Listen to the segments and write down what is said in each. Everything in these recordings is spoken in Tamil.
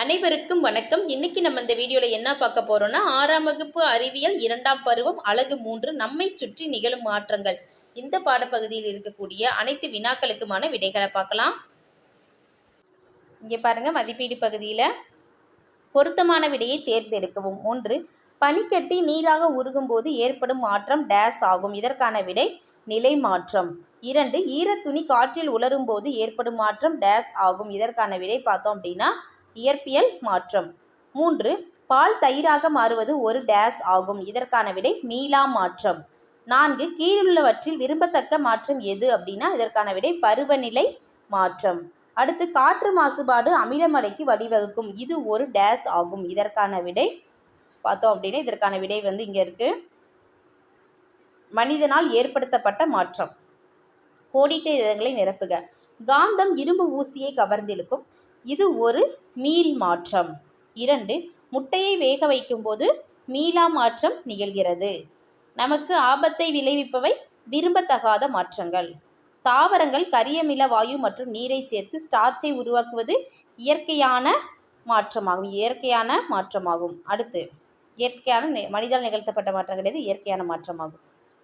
அனைவருக்கும் வணக்கம். இன்னைக்கு நம்ம இந்த வீடியோவில் என்ன பார்க்க போகிறோன்னா ஆறாம் வகுப்பு அறிவியல் இரண்டாம் பருவம் அழகு மூன்று நம்மை சுற்றி நிகழும் மாற்றங்கள். இந்த பாடப்பகுதியில் இருக்கக்கூடிய அனைத்து வினாக்களுக்குமான விடைகளை பார்க்கலாம். இங்கே பாருங்கள் மதிப்பீடு பகுதியில். பொருத்தமான விடையை தேர்ந்தெடுக்கவும். ஒன்று பனிக்கட்டி நீராக உருகும் போது ஏற்படும் மாற்றம் டேஸ் ஆகும். இதற்கான விடை நிலை மாற்றம். இரண்டு ஈரத்துணி காற்றில் உலரும் போது ஏற்படும் மாற்றம் டேஸ் ஆகும். இதற்கான விடை பார்த்தோம் அப்படின்னா இயற்பியல் மாற்றம். மூன்று பால் தயிராக மாறுவது ஒரு டேஸ் ஆகும். இதற்கான விடை மீளா மாற்றம். நான்கு கீழுள்ளவற்றில் விரும்பத்தக்க மாற்றம் எது அப்படின்னா இதற்கான விடை பருவநிலை மாற்றம். அடுத்து காற்று மாசுபாடு அமிலமலைக்கு வழிவகுக்கும். இது ஒரு டேஸ் ஆகும். இதற்கான விடை பார்த்தோம் அப்படின்னா இதற்கான விடை வந்து இங்கே இருக்கு. மனிதனால் ஏற்படுத்தப்பட்ட மாற்றம். கோடிட்ட இடங்களை நிரப்புக. காந்தம் இரும்பு ஊசியை கவர்ந்திருக்கும் இது ஒரு மீள் மாற்றம். இரண்டு முட்டையை வேக வைக்கும்போது மீளா மாற்றம் நிகழ்கிறது. நமக்கு ஆபத்தை விளைவிப்பவை விரும்பத்தகாத மாற்றங்கள். தாவரங்கள் கரியமில வாயு மற்றும் நீரை சேர்த்து ஸ்டார்ச்சை உருவாக்குவது இயற்கையான மாற்றமாகும். இயற்கையான மாற்றமாகும். அடுத்து இயற்கையான மனிதால் நிகழ்த்தப்பட்ட மாற்றம் கிடையாது இயற்கையான மாற்றமாகும்.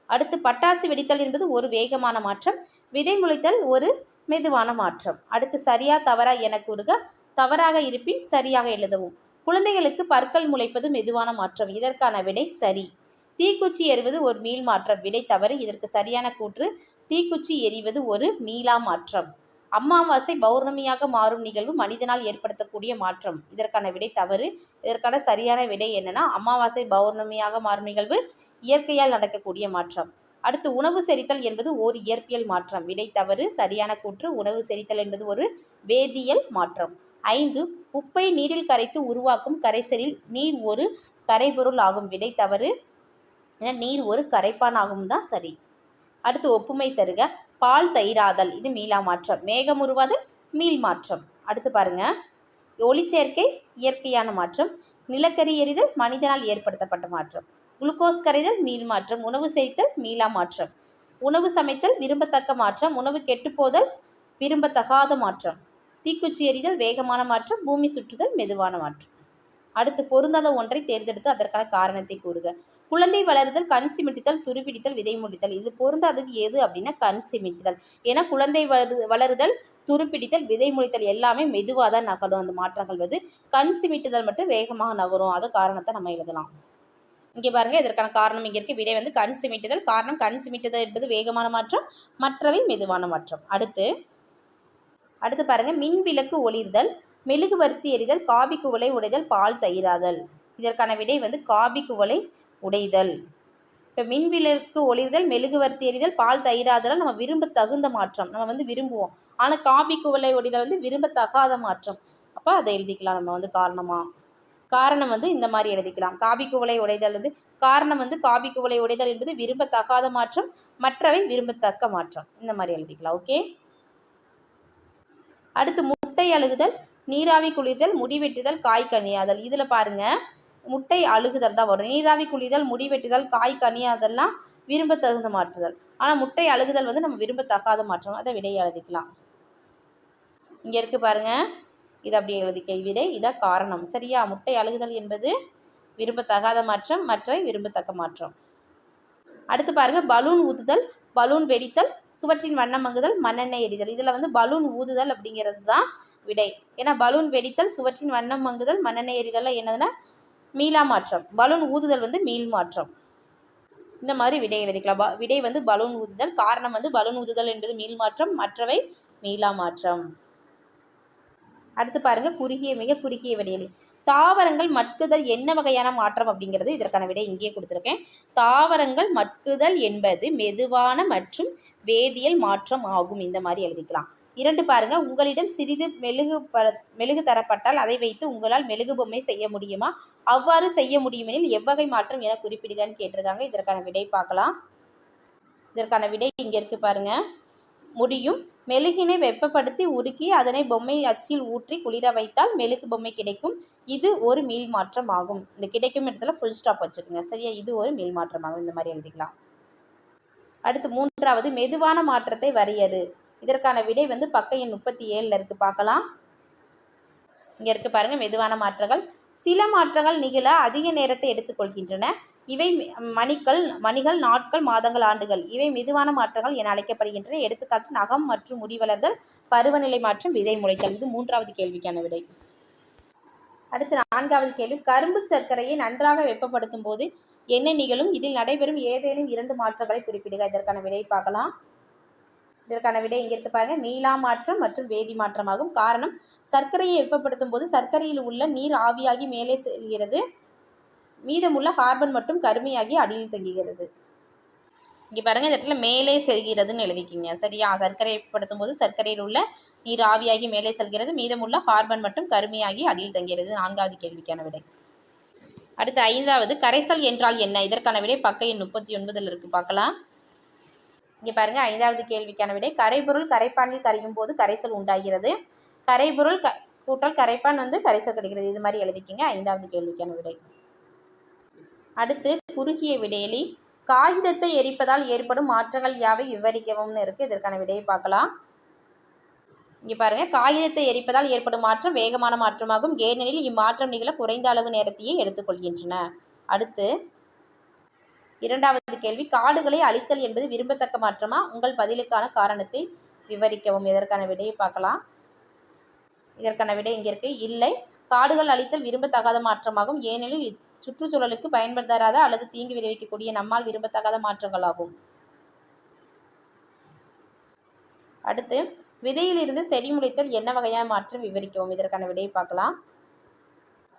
அடுத்து பட்டாசு வெடித்தல் என்பது ஒரு வேகமான மாற்றம். விதை முளைத்தல் ஒரு மெதுவான மாற்றம். அடுத்து சரியா தவறா என கூறுக. தவறாக இருப்பின் சரியாக எழுதவும். குழந்தைகளுக்கு பற்கள் முளைப்பது மெதுவான மாற்றம். இதற்கான விடை சரி. தீக்குச்சி எறிவது ஒரு மீள் மாற்றம். விடை தவறு. இதற்கு சரியான கூற்று. தீக்குச்சி எறிவது ஒரு மீளா மாற்றம். அம்மாவாசை பௌர்ணமியாக மாறும் நிகழ்வு மனிதனால் ஏற்படுத்தக்கூடிய மாற்றம். இதற்கான விடை தவறு. இதற்கான சரியான விடை என்னன்னா அமாவாசை பௌர்ணமியாக மாறும் நிகழ்வு இயற்கையால் நடக்கக்கூடிய மாற்றம். அடுத்து உணவு செரித்தல் என்பது ஓர் இயற்பியல் மாற்றம். விடை தவறு சரியான கூற்று உணவு செரித்தல் என்பது ஒரு வேதியியல் மாற்றம். ஐந்து உப்பை நீரில் கரைத்து உருவாக்கும் கரைசலில் நீர் ஒரு கரைபொருள் ஆகும். விடை தவறு என நீர் ஒரு கரைப்பான் ஆகும் தான் சரி. அடுத்து ஒப்புமை தருக பால் தயிராதல் இது மீளா மாற்றம். மேகம் உருவாதல் மீள் மாற்றம். அடுத்து பாருங்க ஒளிச்சேர்க்கை இயற்கையான மாற்றம் நிலக்கரி எரிதல் மனிதனால் ஏற்படுத்தப்பட்ட மாற்றம். குளுக்கோஸ் கரைதல் மீள் மாற்றம் உணவு செரித்தல் மீளா மாற்றம். உணவு சமைத்தல் விரும்பத்தக்க மாற்றம் உணவு கெட்டுப்போதல் விரும்பத்தகாத மாற்றம். தீக்குச்சி எறிதல் வேகமான மாற்றம் பூமி சுற்றுதல் மெதுவான மாற்றம். அடுத்து பொருந்தாத ஒன்றை தேர்ந்தெடுத்து அதற்கான காரணத்தை கூறுக. குழந்தை வளருதல் கண் சிமிட்டுதல் துருப்பிடித்தல் விதை முடித்தல். இது பொருந்தாதது எது அப்படின்னா கண் சிமிட்டுதல். ஏன்னா குழந்தை வளரு வளருதல் துருப்பிடித்தல் விதை முடித்தல் எல்லாமே மெதுவாக தான் நகரும் அந்த மாற்றங்கள் வந்து. கண் சிமிட்டுதல் மட்டும் வேகமாக நகரும் அது காரணத்தை நம்ம எழுதலாம். இங்கே பாருங்கள் இதற்கான காரணம் இங்கே இருக்குது விடை வந்து கண் சிமிட்டுதல். காரணம் கண் சிமிட்டுதல் என்பது வேகமான மாற்றம் மற்றவை மெதுவான மாற்றம். அடுத்து அடுத்து பாருங்கள் மின் விளக்கு ஒளிர்தல் மெழுகுவர்த்தி எரிதல் காபி குவளை உடைதல் பால் தயிராதல். இதற்கான விடை வந்து காபி குவளை உடைதல். இப்போ மின் விளக்கு ஒளிர்தல் மெழுகு வருத்தி எரிதல் பால் தயிராதல் நம்ம விரும்ப தகுந்த மாற்றம். நம்ம வந்து விரும்புவோம். ஆனால் காபி குவளை உடைதல் வந்து விரும்பத்தகாத மாற்றம். அப்போ அதை எழுதிக்கலாம். நம்ம வந்து காரணமாக காரணம் வந்து இந்த மாதிரி எழுதிக்கலாம். காபி குவளை உடைதல் வந்து காரணம் வந்து காபி குவளை உடைதல் என்பது விரும்பத்தகாத மாற்றம் மற்றவை விரும்பத்தக்க மாற்றம். இந்த மாதிரி எழுதிக்கலாம். ஓகே? அடுத்து முட்டை அழுகுதல் நீராவி குளிர்தல் முடி வெட்டுதல் காய் கனியாதல். இதில் பாருங்க முட்டை அழுகுதல் தான் வரும். நீராவி குளிர்தல் முடி வெட்டுதல் காய் கனியாதல்லாம் விரும்பத்தகுந்த மாற்றுதல். ஆனால் முட்டை அழுகுதல் வந்து நம்ம விரும்பத்தகாத மாற்றம். அதை விடையை எழுதிக்கலாம். இங்கே இருக்கு பாருங்க. இது அப்படி எழுதிக்க விடை. இதான் காரணம். சரியா? முட்டை அழுகுதல் என்பது விரும்பத்தகாத மாற்றம் மற்றவை விரும்பத்தக்க மாற்றம். அடுத்து பாருங்க பலூன் ஊதுதல் பலூன் வெடித்தல் சுவற்றின் வண்ணம் மங்குதல் மண்ணெண்ணெய் எரிதல். இதில் வந்து பலூன் ஊதுதல் அப்படிங்கிறது தான் விடை. ஏன்னா பலூன் வெடித்தல் சுவற்றின் வண்ணம் மங்குதல் மண்ணெண்ணெய் எரிதல் என்னதுன்னா மீளா மாற்றம். பலூன் ஊதுதல் வந்து மீள் மாற்றம். இந்த மாதிரி விடை எழுதிக்கலாம். ப- விடை வந்து பலூன் ஊதுதல். காரணம் வந்து பலூன் ஊதுதல் என்பது மீள் மாற்றம் மற்றவை மீளா மாற்றம். அடுத்து பாருங்கள் குறுகிய மிக குறுகிய விடையிலி. தாவரங்கள் மட்குதல் என்ன வகையான மாற்றம் அப்படிங்கிறது இதற்கான விடை இங்கே கொடுத்துருக்கேன். தாவரங்கள் மட்குதல் என்பது மெதுவான மற்றும் வேதியியல் மாற்றம் ஆகும். இந்த மாதிரி எழுதிக்கலாம். இரண்டு பாருங்க உங்களிடம் சிறிது மெழுகு பர மெழுகு தரப்பட்டால் அதை வைத்து உங்களால் மெழுகு பொம்மை செய்ய முடியுமா? அவ்வாறு செய்ய முடியுமெனில் எவ்வகை மாற்றம் என குறிப்பிடுகன்னு கேட்டிருக்காங்க. இதற்கான விடை பார்க்கலாம். இதற்கான விடை இங்கே இருக்கு பாருங்கள் முடியும். மெழுகினை வெப்பப்படுத்தி உருக்கி அதனை பொம்மை அச்சில் ஊற்றி குளிர வைத்தால் மெழுகு பொம்மை கிடைக்கும். இது ஒரு மீள் மாற்றம் ஆகும் இந்த கிடைக்கும் இடத்துல ஃபுல் ஸ்டாப் வச்சுக்கோங்க. சரியா? இது ஒரு மீள் மாற்றம் ஆகும் இந்த மாதிரி எழுதிக்கலாம். அடுத்து மூன்றாவது மெதுவான மாற்றத்தை வரையறு. இதற்கான விடை வந்து பக்க எண் முப்பத்தி ஏழில் இருக்கு. பார்க்கலாம். இங்கே இருக்கு பாருங்க மெதுவான மாற்றங்கள். சில மாற்றங்கள் நிகழ அதிக நேரத்தை எடுத்துக்கொள்கின்றன. இவை மணிக்கள் மணிகள் நாட்கள் மாதங்கள் ஆண்டுகள். இவை மெதுவான மாற்றங்கள் என அழைக்கப்படுகின்றன. எடுத்துக்காட்டு நகம் மற்றும் முடி வளர்தல் பருவநிலை மாற்றம் விதை முளைத்தல். இது மூன்றாவது கேள்விக்கான விடை. அடுத்து நான்காவது கேள்வி. கரும்பு சர்க்கரையை நன்றாக வெப்பப்படுத்தும் போது என்ன நிகழும்? இதில் நடைபெறும் ஏதேனும் இரண்டு மாற்றங்களை குறிப்பிடுக. இதற்கான விடை பார்க்கலாம். இதற்கான விடை இங்கே இருக்கு பாருங்க. மீளா மாற்றம் மற்றும் வேதி மாற்றமாகும். காரணம் சர்க்கரையை வெப்பப்படுத்தும் போது சர்க்கரையில் உள்ள நீர் ஆவியாகி மேலே செல்கிறது. மீதமுள்ள கார்பன் மட்டும் கருமையாகி அடியில் தங்குகிறது இங்கே பாருங்க இந்த இடத்துல மேலே செல்கிறதுன்னு எழுதிக்கிங்க சரியா? சர்க்கரை போது சர்க்கரையில் உள்ள நீர் ஆவியாகி மேலே செல்கிறது. மீதமுள்ள கார்பன் மட்டும் கருமையாகி அடியில் தங்குகிறது நான்காவது கேள்விக்கான விடை. அடுத்து ஐந்தாவது கரைசல் என்றால் என்ன? இதற்கான விடை பக்க எண் முப்பத்தி ஒன்பதில் இருக்கு. பார்க்கலாம். இங்கே பாருங்க ஐந்தாவது கேள்விக்கான விடை. கரைபொருள் கரைப்பானில் கரையும் போது கரைசல் உண்டாகிறது. கரைபொருள் க கூட்டல் கரைப்பான் வந்து கரைசல் கிடைக்கிறது இது மாதிரி எழுதிக்கிங்க. ஐந்தாவது கேள்விக்கான விடை. அடுத்து குறுகிய விடையலி காகிதத்தை எரிப்பதால் ஏற்படும் மாற்றங்கள் யாவை விவரிக்கவும்னு இருக்குது இதற்கான விடையை பார்க்கலாம். இங்கே பாருங்க காகிதத்தை எரிப்பதால் ஏற்படும் மாற்றம் வேகமான மாற்றமாகும். ஏனெனில் இம்மாற்றம் நிகழ குறைந்த அளவு நேரத்தையே எடுத்துக்கொள்கின்றன. அடுத்து இரண்டாவது கேள்வி காடுகளை அழித்தல் என்பது விரும்பத்தக்க மாற்றமா? உங்கள் பதிலுக்கான காரணத்தை விவரிக்கவும். இதற்கான விடையை பார்க்கலாம். இதற்கான விடை இங்கே இருக்கு. இல்லை காடுகள் அழித்தல் விரும்பத்தகாத மாற்றமாகும். ஏனெனில் சுற்றுச்சூழலுக்கு பயன்படுத்தாத அல்லது தீங்கு விளைவிக்கக்கூடிய நம்மால் விரும்பத்தகாத மாற்றங்களாகும். அடுத்து விதையிலிருந்து செடி முளைத்தல் என்ன வகையான மாற்றம் விவரிக்கவும். இதற்கான விடையை பார்க்கலாம்.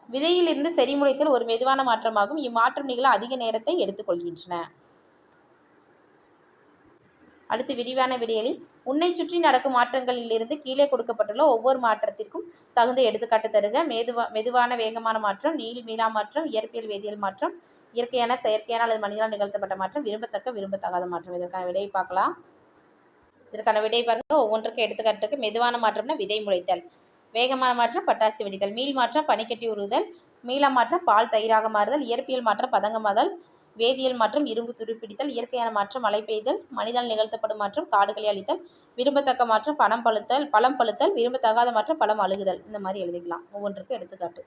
விதையிலிருந்து செடி முளைத்தல் ஒரு மெதுவான மாற்றமாகும். இம்மாற்றம் நிகழ அதிக நேரத்தை எடுத்துக்கொள்கின்றன. அடுத்து விரிவான விடையலி உன்னை சுற்றி நடக்கும் மாற்றங்களிலிருந்து கீழே கொடுக்கப்பட்டுள்ள ஒவ்வொரு மாற்றத்திற்கும் தகுந்த எடுத்துக்காட்டு தருக. மெதுவா மெதுவான வேகமான மாற்றம் நீள் மீளா மாற்றம் இயற்பியல் வேதியியல் மாற்றம் இயற்கையான செயற்கையான அல்லது மனிதனால் நிகழ்த்தப்பட்ட மாற்றம் விரும்பத்தக்க விரும்பத்தகாத மாற்றம். இதற்கான விடையை பார்க்கலாம். இதற்கான விடை பாருங்க. ஒவ்வொன்றுக்கும் எடுத்துக்காட்டுக்கு மெதுவான மாற்றம்னா விதை முளைத்தல். வேகமான மாற்றம் பட்டாசு வெடித்தல். மீள் மாற்றம் பனிக்கட்டி உருகுதல். மீளா மாற்றம் பால் தயிராக மாறுதல். இயற்பியல் மாற்றம் பதங்கமாதல் வேதியியல் மாற்றம் இரும்பு துருப்பிடித்தல் இயற்கையான மாற்றம் மழை பெய்தல் மனிதனால் நிகழ்த்தப்படும் மாற்றம் காடுகளை அழித்தல் விரும்பத்தக்க மாற்றம் பணம் பழுத்தல் பழம் பழுத்தல் விரும்பத்தகாத மாற்றம் பழம் அழுகுதல். இந்த மாதிரி எழுதிக்கலாம். ஒவ்வொன்றுக்கும் எடுத்துக்காட்டு.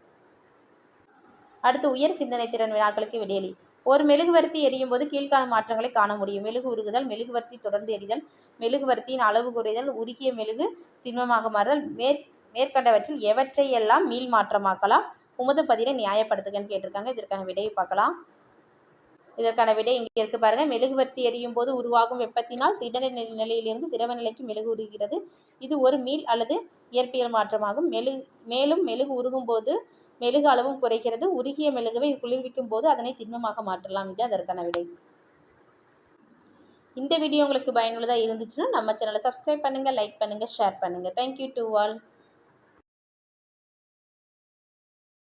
அடுத்து உயர் சிந்தனை திறன் வினாக்களுக்கு விடையலி ஒரு மெழுகுவர்த்தி எரியும் போது கீழ்காணும் மாற்றங்களை காண முடியும். மெழுகு உருகுதல் மெழுகுவர்த்தி தொடர்ந்து எரிதல் மெழுகுவர்த்தியின் அளவு குறைதல் உருகிய மெழுகு திண்மமாக மாறுதல் மேற் மேற்கண்டவற்றில் எவற்றை எல்லாம் மீள் மாற்றமாக்கலாம் உமது பதிலை நியாயப்படுத்துகன்னு கேட்டிருக்காங்க. இதற்கான விடையை பார்க்கலாம். இதற்கான விடை இங்கே இருக்கு பாருங்க. மெழுகுவர்த்தி எரியும் போது உருவாகும் வெப்பத்தினால் திட நிலையிலிருந்து திரவ நிலைக்கு மெழுகு உருகிறது. இது ஒரு மீள் அல்லது இயற்பியல் மாற்றமாகும். மெழுகு மேலும் மெழுகு உருகும் போது மெழுகு அளவும் குறைக்கிறது உருகிய மெழுகுவை குளிர்விக்கும் போது அதனை திண்மமாக மாற்றலாம். இது அதற்கான விடை இந்த வீடியோ உங்களுக்கு பயனுள்ளதாக இருந்துச்சுன்னா நம்ம சேனலை சப்ஸ்கிரைப் பண்ணுங்கள் லைக் பண்ணுங்கள் ஷேர் பண்ணுங்கள் தேங்க்யூ டு ஆல்